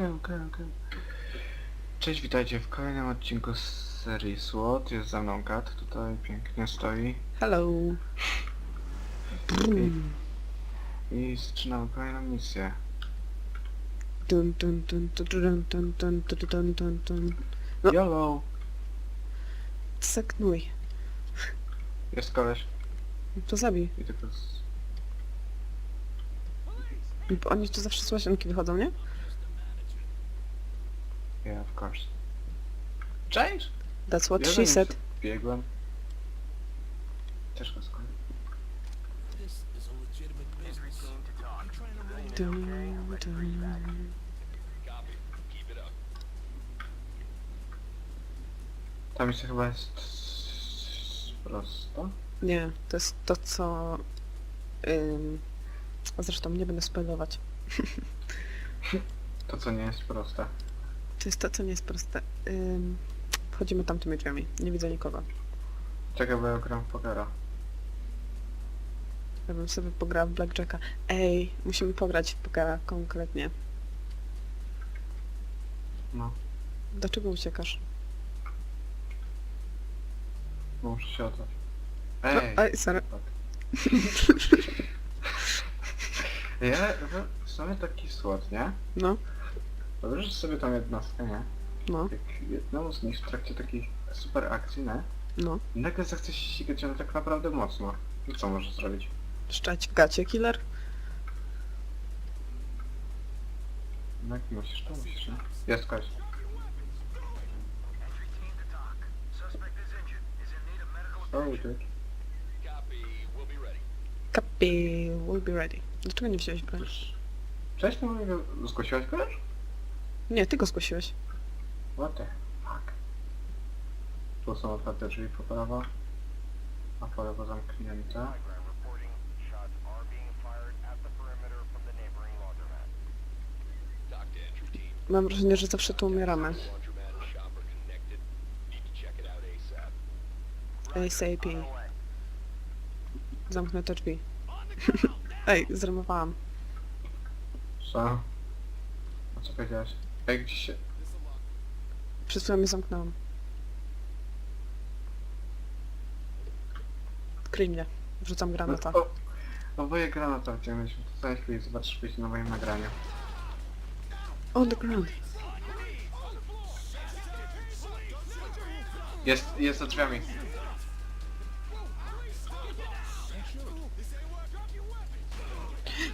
Okej, okej, okej. Cześć, witajcie w kolejnym odcinku z serii SWOT. Jest za mną Kat, tutaj pięknie stoi. Hello. I zaczynamy kolejną misję. Dun, dun, dun, dun, dun, dun, dun, dun, dun, dun, dun. No. YOLO! Seknuj. Jest koleś. To zabij. I tylko z... Bo Oni tu zawsze z łazienki wychodzą, nie? course. James? That's what she Biegłem, said. Biegłem. Ciężko skończyć. Tam jeszcze chyba jest... prosto. Nie, to jest to, co... Ym... Zresztą nie będę spoilować. To co nie jest proste. To jest to, co nie jest proste. Ym... Wchodzimy tamtymi drzwiami. Nie widzę nikogo. Czekaj, bo ja gram w pokera. Ja bym sobie pograła w Blackjacka. Ej, musimy pograć w pokera konkretnie. No, Dlaczego uciekasz? bo muszę się oddać. No, Ej! oj, sorry. Ja w sumie taki słod, nie? No, Wyobraź sobie tą jednostkę, nie? no, Jak jedną z nich w trakcie takiej super akcji, nie? no. Nagle zachce się ścigać ją tak naprawdę mocno. I co może zrobić? Szczać w gacie, killer? No jak musisz, to musisz, nie? Jest kość. Sorry, dude. Copy, will be ready. Dlaczego nie wziąłeś? Już... Wcześniej mówię, zgłosiłaś kogoś? Nie, ty go zgłosiłeś. What the fuck? Tu są otwarte drzwi po prawo. A po lewo zamknięte. Mam wrażenie, że zawsze tu umieramy. ASAP. Zamknę te drzwi. Ej, zrymowałam. Co? A co powiedziałeś? Gdzieś się... Przed chwilą je zamknęłam. Kryj mnie. Wrzucam granata. O, oboje granata wciągnęliśmy. To za chwilę zobaczysz później na moim nagraniu. On the ground. Jest, jest za drzwiami.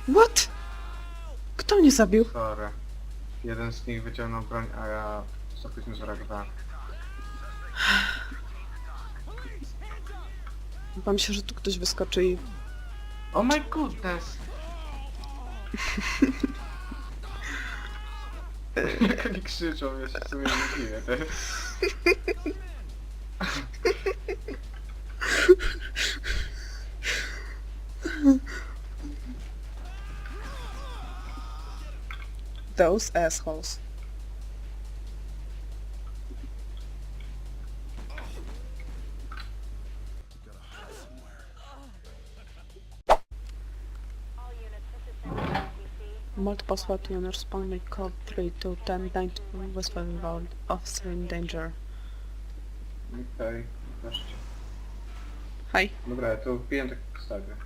What? Kto mnie zabił? Sorry. Jeden z nich wyciągnął broń, a ja za późno zareagowałem. Bałam się, że tu ktoś wyskoczy i... Oh my goodness! Jak oni krzyczą, ja się w sumie nie dziwię. Those assholes. Multiple SWAT units responding code 3 to 10 9 Westfield Road. Officer in danger. Okej, wreszcie. Hi. Dobra, ja to wbiję tak.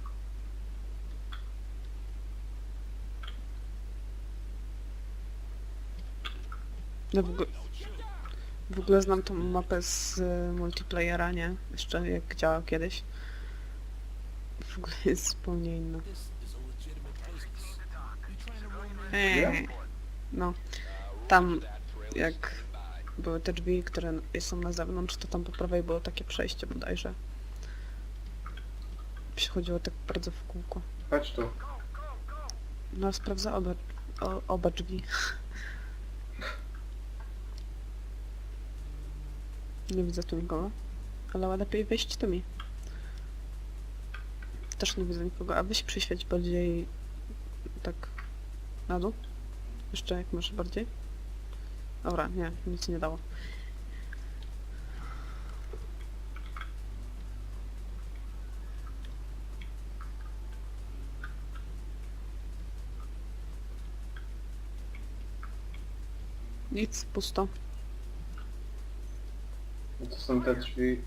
No w ogóle, w ogóle znam tą mapę z y, multiplayera, nie? Jeszcze jak działał kiedyś. W ogóle jest zupełnie inna. Eee, no, tam jak były te drzwi, które są na zewnątrz, to tam po prawej było takie przejście bodajże. Przychodziło tak bardzo w kółko. Chodź tu. No sprawdza oba, o, oba drzwi. Nie widzę tu nikogo. Ale lepiej wejść tu mi. Też nie widzę nikogo. A weź przyświeć bardziej tak na dół. Jeszcze jak masz bardziej. Dobra, nie, nic nie dało. Nic, pusto. To są te drzwi...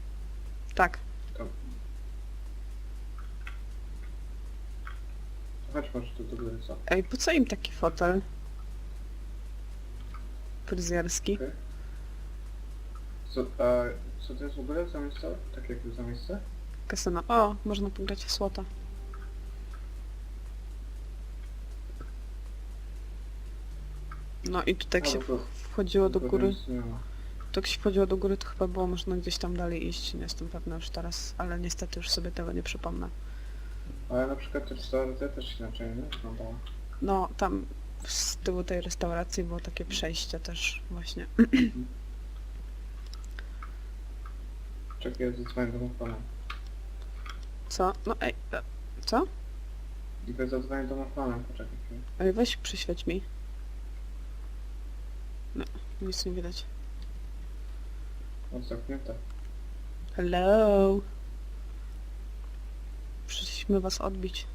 Tak. Chodź może tu do góry, co? Ej, po co im taki fotel? Fryzjerski. Okej. Co, a, co to jest w ogóle za miejsce? Tak jak za miejsce? Kasyno. O, można pograć w słota. No i tutaj jak A, się bo to- wchodziło do to góry, nic nie ma. To jak się wchodziło do góry, to chyba było można gdzieś tam dalej iść. Nie jestem pewna już teraz, ale niestety już sobie tego nie przypomnę. Ale na przykład te restauracje też inaczej, nie? Wyglądała. No, tam z tyłu tej restauracji było takie przejście też właśnie. Czekaj, zadzwonię do Mofana. Co? No ej, e, co? I bez zadzwonię do Mofana, poczekaj chwilę. Ej, weź przyświeć mi. No, nic nie widać. On zamknięte. Hello? Przyszliśmy was odbić.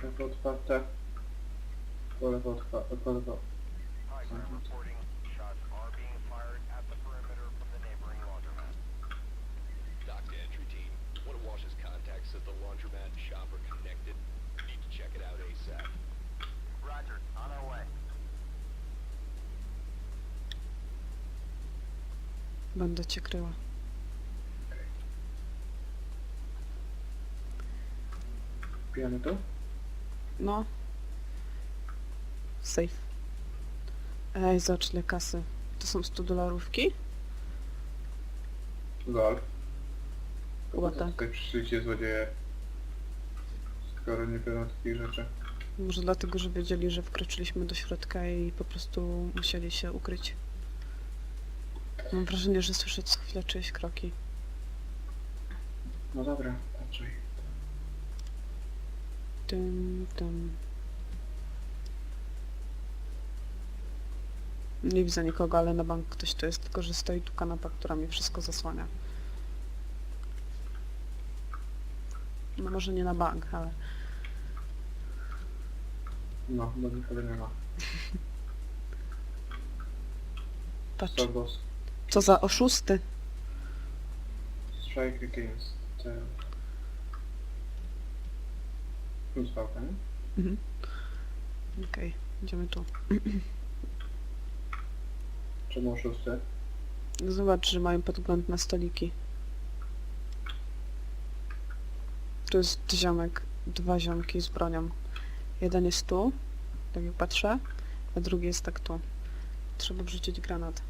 Prawo otwarte. Lewo otwarte, po Będę cię kryła. Pijamy tu? No. Safe. Ej, zobacz ile kasy. To są 100 dolarówki? Lol. Chyba tak. Tutaj przyszliście złodzieje. Skoro nie biorą takich rzeczy. Może dlatego, że wiedzieli, że wkroczyliśmy do środka i po prostu musieli się ukryć. Mam wrażenie, że słyszę co chwilę czyjeś kroki. No dobra, patrzaj. Tym, tym. Nie widzę nikogo, ale na bank ktoś tu jest, tylko że stoi tu kanapa, która mi wszystko zasłania. No może nie na bank, ale... No, bo nikogo nie ma. Patrz. Co za oszusty. Strike against the... Pałka, nie? Mhm. Okej, idziemy tu. Czemu oszusty? Zobacz, że mają podgląd na stoliki. Tu jest ziomek, dwa ziomki z bronią. Jeden jest tu, tak jak patrzę, a drugi jest tak tu. Trzeba wrzucić granat.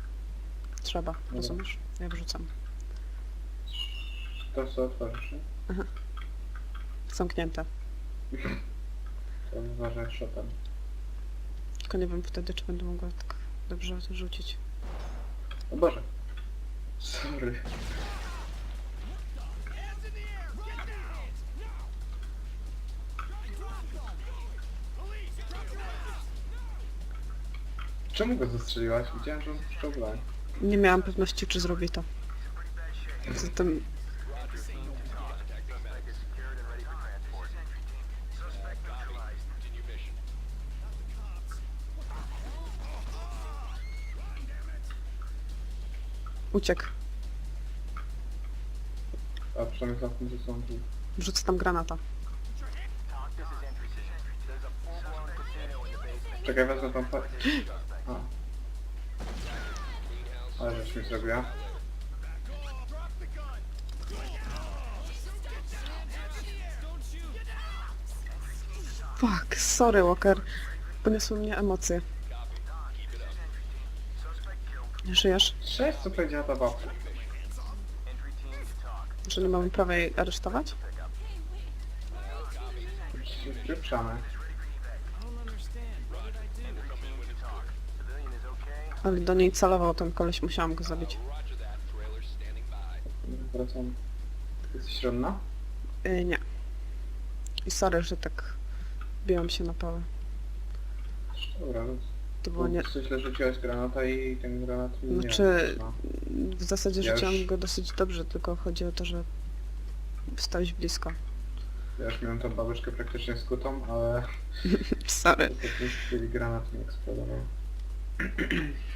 Trzeba, rozumiesz? Ja wrzucam. To co otworzysz, nie? Zamknięte. To uważaj shotem. Tylko nie wiem wtedy, czy będę mogła tak dobrze to rzucić. O Boże. Sorry. Czemu go zastrzeliłaś? Widziałem, że on puszczał broń. Nie miałam pewności, czy zrobi to. Zatem uciekł. A przynajmniej za tym, że są tu. Wrzucę tam granata. Talk, this is entry Ale żeś mi zrobiła. Fuck, sorry Walker. Poniosły mnie emocje. Żyjesz? Cześć, co powiedziała ta babka? Że nie mamy prawa jej aresztować? Przyprzamy. Ale do niej celował ten koleś, musiałam go zabić. Wracam. Jesteś środna? Yy, nie. I sorry, że tak biłam się na pałę. Dobra. To było nie... Źle rzuciłaś granata i ten granat mi Znaczy, no. w zasadzie Ja rzuciłam już- go dosyć dobrze, tylko chodzi o to, że Stałeś blisko. Wiesz, miałem tą babuszkę praktycznie skutą, ale Sorry. chwili granat mi eksplodował.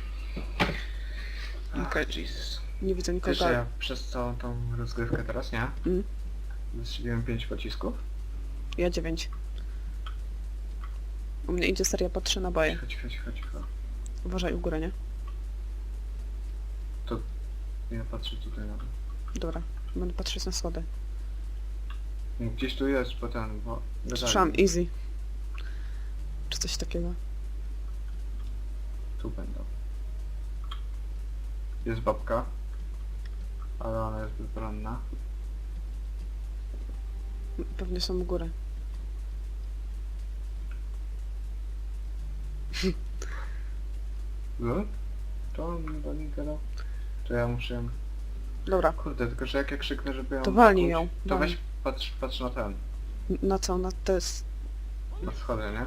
Okej. Jesus. Nie widzę Wiesz, nikogo. że ja przez całą tą rozgrywkę teraz, nie? Mm. Wystrzeliłem 5 pocisków. Ja dziewięć. U mnie idzie seria po trzy naboje. Chodź, chodź, chodź, chodź. Uważaj u góry, nie? Ja patrzę tutaj na to. Dobra. Będę patrzeć na schody. Gdzieś tu jest, bo ten, bo... Słyszałam easy. Czy coś takiego. Tu będą. Jest babka. Ale ona jest bezbronna. Pewnie są u góry. No? To on do nich gadał? To ja muszę ją... Dobra. Kurde, tylko że jak ja krzyknę, żeby ją... To walnij kuć, ją, To walnij. weź, patrz, patrz na ten. Na co? Na test. Na schody, nie?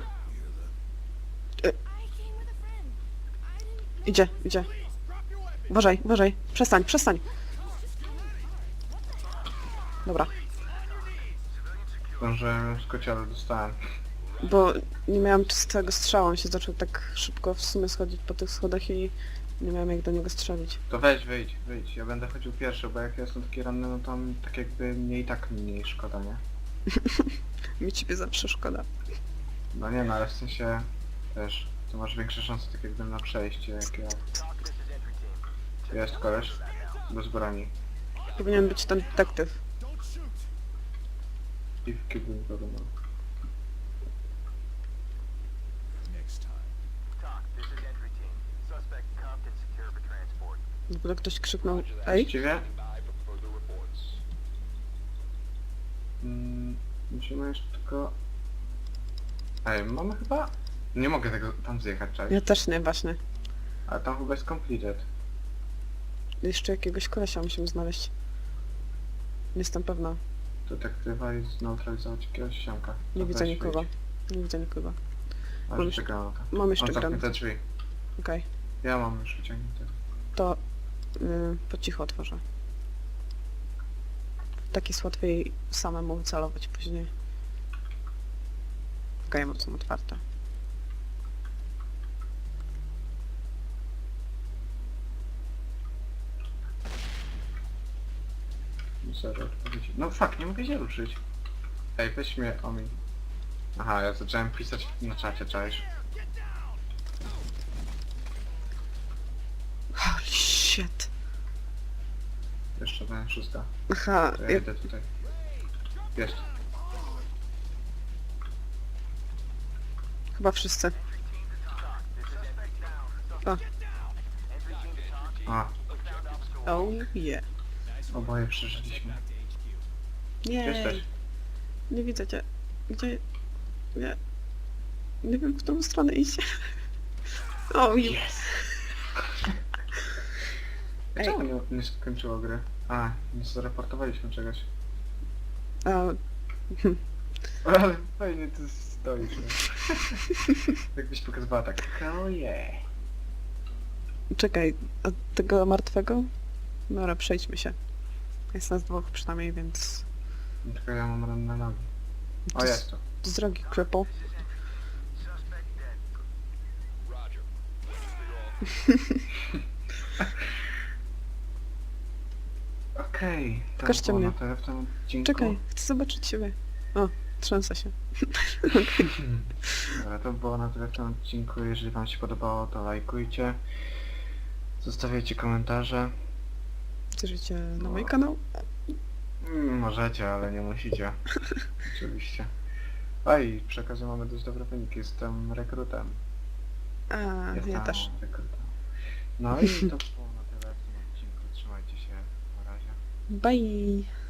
Idzie, idzie. Uważaj, uważaj. Przestań, przestań. Dobra. Zdążyłem z kocialu, dostałem. Bo nie miałam czystego strzału. On się zaczął tak szybko w sumie schodzić po tych schodach i nie miałem jak do niego strzelić. To weź, wyjdź, wyjdź. Ja będę chodził pierwszy, bo jak ja jestem taki ranny, no to mi tak jakby mnie i tak mniej szkoda, nie? Mi ciebie zawsze szkoda. No nie no, ale w sensie... Też, to masz większe szanse tak jakby na przejście, jak ja... Jest koleś. Bez broni. Powinien być ten detektyw. I w kiblu nikogo ma. Talk, this is entry team. Suspect cuffed and secure for transport. W ogóle ktoś krzyknął, ej, Właściwie mm, musimy jeszcze tylko... Ej, mamy chyba... Nie mogę tego tam zjechać, cześć. ja też nie, właśnie. Ale tam chyba jest completed. Jeszcze jakiegoś kolesia musimy znaleźć. Nie jestem pewna. Detektywa i zneutralizować jakiegoś siamka. Nie widzę nikogo. Nie widzę nikogo. Mam jeszcze granata. Mam jeszcze On zamknie granat. te drzwi. Okej. Ja mam już wyciągnięte. To yy, po cichu otworzę. Tak jest łatwiej samemu celować później. Okej, okay, są otwarte. No fuck, nie mogę się ruszyć. Ej, weź mnie o mi. Aha, ja zacząłem pisać na czacie, czaisz? Holy shit. Jeszcze ten szósta. Aha, To ja ja, idę tutaj. Jest. chyba wszyscy. A, Oh yeah. Oboje przeżyliśmy. Nie, jesteś? nie widzę cię. Gdzie? Nie. Nie wiem, w którą stronę iść. O, je- Yes! Ej. Czemu nie, nie skończyło gry? A, nie zareportowaliśmy czegoś. a, Ale fajnie ty stoisz. no. Jakbyś pokazywała tak. Oh yeah. czekaj, a tego martwego? Dobra, przejdźmy się. Jest nas dwóch przynajmniej, więc... Tylko ja mam ranne nogi. O, To jest to. Z drogi cripple. Okej. to Pokażcie było mnie. na tyle w tym odcinku. Czekaj, chcę zobaczyć siebie. O, trzęsę się. Dobra, to było na tyle w tym odcinku. Jeżeli wam się podobało, to lajkujcie. Zostawiajcie komentarze. Chcecie na mój kanał? Mm, Możecie, ale nie musicie. Oczywiście. A i przy okazji mamy dość dobre wyniki. Jestem rekrutem. A, Jestem ja też. rekrutem. No i to było na tyle w tym odcinku. Trzymajcie się. Na razie. Bye!